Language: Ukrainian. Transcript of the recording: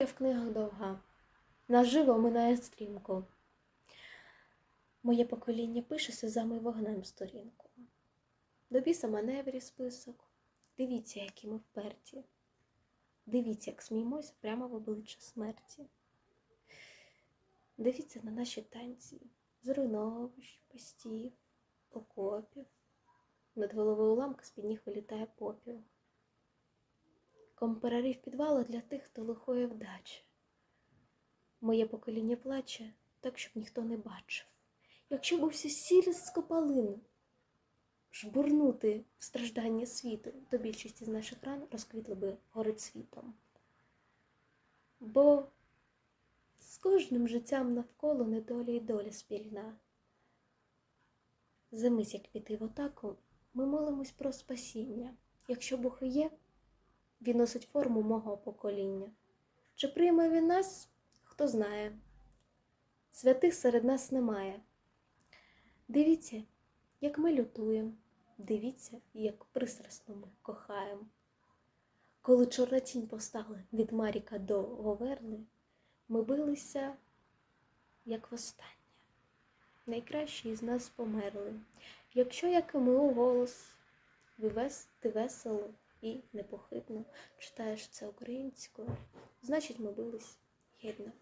в книгах довга, наживо минає стрімко. Моє покоління пише сльозами вогнем сторінку. До біса маневрі список. Дивіться, які ми вперті. Дивіться, як сміємося прямо в обличчя смерті. Дивіться на наші танці, зруйновищ, постів, окопів. Над головою уламка з-під ніг вилітає попіл. Комперарів підвалу для тих, хто лихої вдачі. Моє покоління плаче так, щоб ніхто не бачив. Якщо б усі сіль з копалин жбурнути в страждання світу, то більшість із наших ран розквітли би горить світом. Бо з кожним життям навколо недоля і доля спільна. Замись, як піти в атаку, ми молимось про спасіння. Якщо Бог є, він носить форму мого покоління. Чи прийме він нас, хто знає. Святих серед нас немає. Дивіться, як ми лютуємо, дивіться, як пристрасно ми кохаємо. Коли чорна тінь постала від Маріка до Говерли, ми билися, як востаннє. Найкращі із нас померли. Якщо, як і ми у голос, ви вес, ти весело і непохитно читаєш це українською, значить ми бились гідно.